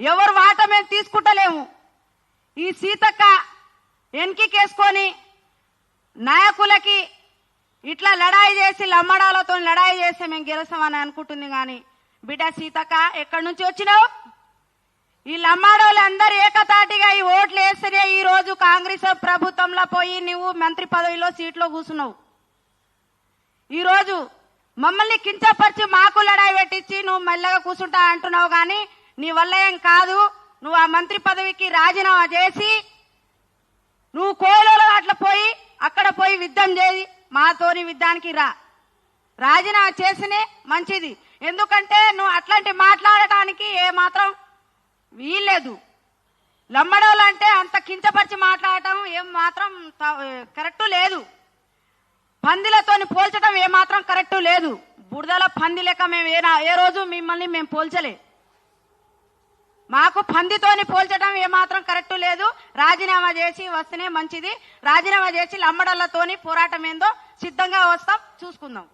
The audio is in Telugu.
ఎవరు వాట మేము తీసుకుంటలేము. ఈ సీతక్క వెనకికేసుకొని నాయకులకి ఇట్లా లడాయి చేసి లమ్మడాలతో లడాయి చేస్తే మేము గెలుస్తామని అనుకుంటుంది కానీ బిడ్డ సీతక్క ఎక్కడి నుంచి వచ్చినావు? ఈ లమ్మాడోళ్ళు అందరు ఏకతాటిగా ఈ ఓట్లు వేస్తేనే ఈ రోజు కాంగ్రెస్ ప్రభుత్వంలో పోయి నువ్వు మంత్రి పదవిలో సీట్లో కూర్చున్నావు. ఈరోజు మమ్మల్ని కించపరిచి మాకు లడాయి పెట్టించి నువ్వు మెల్లగా కూర్చుంటా అంటున్నావు కానీ నీ వల్ల ఏం కాదు. నువ్వు ఆ మంత్రి పదవికి రాజీనామా చేసి నువ్వు కోయిలలో అట్లా పోయి అక్కడ పోయి యుద్ధం చేయి. మాతోని యుద్ధానికి రా. రాజీనామా చేసినే మంచిది. ఎందుకంటే నువ్వు అట్లాంటి మాట్లాడటానికి ఏ మాత్రం వీల్లేదు. లంబడోలు అంటే అంత కించపరిచి మాట్లాడటం ఏం మాత్రం త- కరెక్ట్ లేదు. పందిలతోని పోల్చడం ఏమాత్రం కరెక్ట్ లేదు. బురదల పంది లెక్క మేము ఏ ఏ రోజు మిమ్మల్ని మేము పోల్చలే. మాకు పందితోని పోల్చడం ఏమాత్రం కరెక్ట్ లేదు. రాజీనామా చేసి వస్తేనే మంచిది. రాజీనామా చేసి లమ్మడళ్ళతోని పోరాటం ఏందో సిద్ధంగా వస్తాం. చూసుకుందాం.